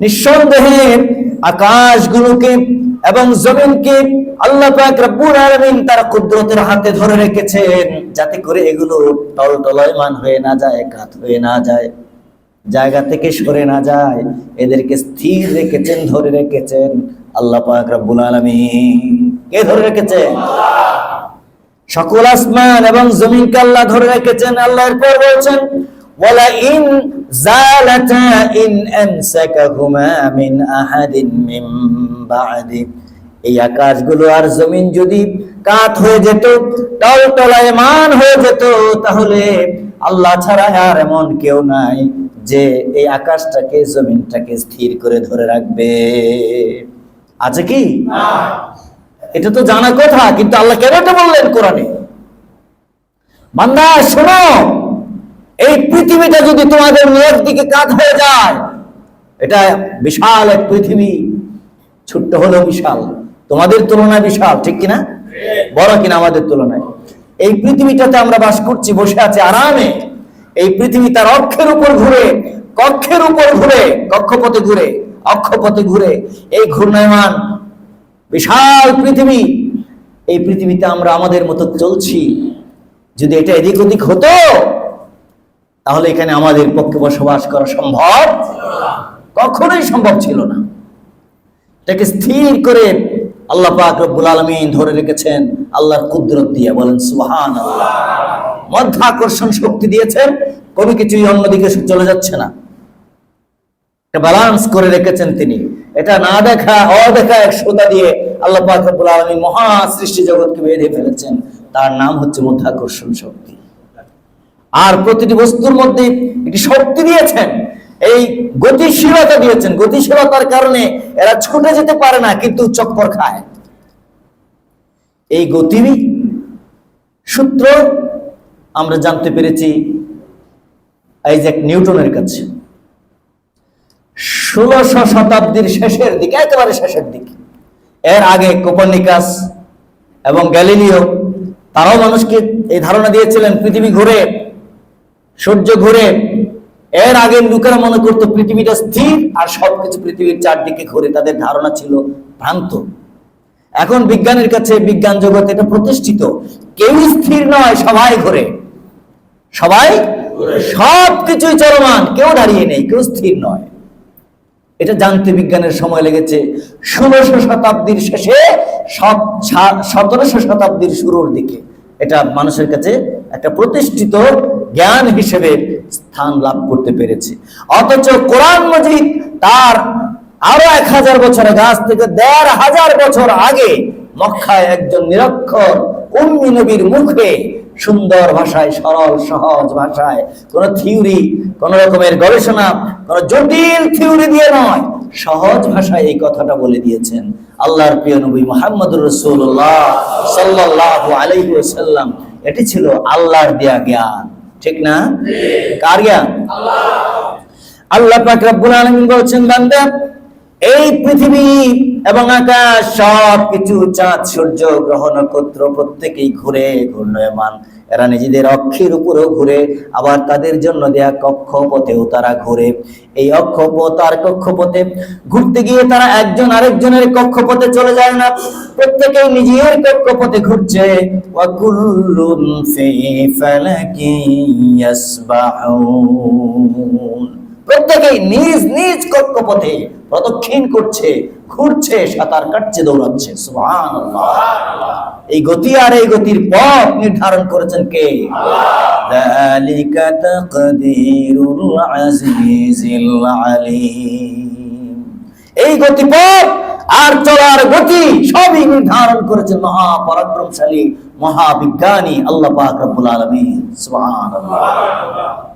নিঃসন্দেহে আকাশগুলোকে এবং জমিনকে আল্লাহ তার কুদরতের হাতে ধরে রেখেছেন যাতে করে এগুলো টলটলয়মান হয়ে না যায়, কাত হয়ে না যায়, জায়গা থেকে সরে না যায়। এদেরকে স্থির রেখেছেন, ধরে রেখেছেন আল্লাহ পাক রব্বুল আলামিন। কে ধরে রেখেছেন? সকল আসমান এবং জমিনকে আল্লাহ ধরে রেখেছেন। আল্লাহর পর বলছেন ইন জালাতা ইন আমসাকাহুমা মিন আহাদিন মিন বাদি এই আকাশগুলো আর জমিন যদি কাত হয়ে যেত টলটলায়মান হয়ে যেত, তাহলে আল্লাহ ছাড়া আর এমন কেউ নাই যে এই আকাশটাকে, জমিনটাকে স্থির করে ধরে রাখবে। আছে কি? এটা তো জানা কথা, কিন্তু আল্লাহ কেন এটা বললেন কোরআনে? বান্দা, শোনো! এই পৃথিবীটা যদি তোমাদের নিয়ত দিকে কাজ হয়ে যায়, এটা বিশাল এক পৃথিবী। ছোট্ট হলেও বিশাল। তোমাদের তুলনায় বিশাল, ঠিক কিনা? বড় কিনা আমাদের তুলনায়? এই পৃথিবীটাতে আমরা বাস করছি, বসে আছি আরামে। এই পৃথিবী তার অক্ষের উপর ঘুরে, কক্ষের উপর ঘুরে, কক্ষপথে ঘুরে, অক্ষপথে ঘুরে। এই ঘূর্ণায়মান বিশাল পৃথিবী। এই পৃথিবীতে আমরা আমাদের মতো চলছি। যদি এটা এদিক ওদিক হতো তাহলে এখানে আমাদের পক্ষে বসবাস করা সম্ভব কখনোই সম্ভব ছিল না। এটাকে স্থির করে আল্লাহ পাক রব্বুল আলমিন ধরে রেখেছেন, আল্লাহর কুদরত দিয়ে বলেন আল্লাহ মধ্যাকর্ষণ শক্তি দিয়েছেন, কোনো কিছুই অন্যদিকে চলে যাচ্ছে না। ব্যালান্স করে রেখেছেন তিনি। এটা না দেখা, অদেখা এক শ্রোতা দিয়ে আল্লাহ পাক আলামিন মহা সৃষ্টি জগৎকে বেঁধে ফেলেছেন। তার নাম হচ্ছে মধ্যাকর্ষণ শক্তি। আর প্রতিটি বস্তুর মধ্যে একটি শক্তি দিয়েছেন। এই গতিশীলতা দিয়েছেন। গতিশীলতার কারণে এরা ছুটে যেতে পারে না, কিন্তু চক্কর খায়। এই গতি সূত্র আমরা জানতে পেরেছি আইজ্যাক নিউটনের কাছে। ষোলশো শতাব্দীর শেষের দিকে, একেবারে শেষের দিকে। এর আগে কোপার্নিকাস এবং গ্যালিলিও, তারাও মানুষকে এই ধারণা দিয়েছিলেন, পৃথিবী ঘুরে সূর্য ঘুরে, এর আগে লোকেরা মনে করতো পৃথিবীটা স্থির আর সবকিছু পৃথিবীর চারদিকে ঘুরে, তাদের ধারণা ছিল ভ্রান্ত। এখন বিজ্ঞানের কাছে বিজ্ঞান জগৎ এটা প্রতিষ্ঠিত। কেউ স্থির নয়, সবাই ঘুরে। সবাই সবকিছুই চলমান, কেউ দাঁড়িয়ে নেই, কেউ স্থির নয়। এটা জানতে বিজ্ঞানের সময় লেগেছে। ষোলোশো শতাব্দীর শেষে সতেরোশো শতাব্দীর শুরুর দিকে। এটা মানুষের কাছে একটা প্রতিষ্ঠিত জ্ঞান হিসেবে স্থান লাভ করতে পেরেছে। অথচ কোরআন মজিদ তার আরও এক হাজার বছর গাছ থেকে দেড় হাজার বছর আগে মক্কায় একজন নিরক্ষর উম্মি নবীর মুখে সুন্দর ভাষায়, সরল, সহজ ভাষায় কোন থিওরি, কোন রকমের গবেষণা, কোন জটিল থিওরি দিয়ে নয়, সহজ ভাষায় এই কথাটা বলে দিয়েছেন আল্লাহর প্রিয় নবী মোহাম্মদুর রসুল্লাহ সাল্লাহ আলাইহি ওয়াসাল্লাম। এটি ছিল আল্লাহর দেয়া জ্ঞান। ঠিক না কার জ্ঞান আল্লাহ পাক রব্বুল আলামিন বলছেন বান্দা এই পৃথিবী এবং আকাশ সব কিছু চাঁদ, সূর্য, গ্রহ, নক্ষত্র প্রত্যেকেই ঘুরে ঘূর্ণয়মান। এরা নিজেদের অক্ষের উপরেও ঘুরে, আবার তাদের জন্য দেয়া কক্ষপথেও তারা ঘুরে। এই অক্ষপথ আর কক্ষপথে ঘুরতে গিয়ে তারা একজন আরেকজনের কক্ষপথে চলে যায় না। প্রত্যেকেই নিজের কক্ষপথে ঘুরছে। ওয়াকুল্লুন ফি প্রত্যেকেই নিজ নিজ কক্ষপথে প্রদক্ষিণ করছে, ঘুরছে, সাঁতার কাটছে, দৌড়াচ্ছে। এই গতি আর এই গতির পথ নির্ধারণ করেছেন কে? আলীম। এই গতিপথ আর চলার গতি সবই নির্ধারণ করেছেন মহাপরাক্রমশালী, মহাবিজ্ঞানী আল্লাহ পাক সুবহানাল্লাহ।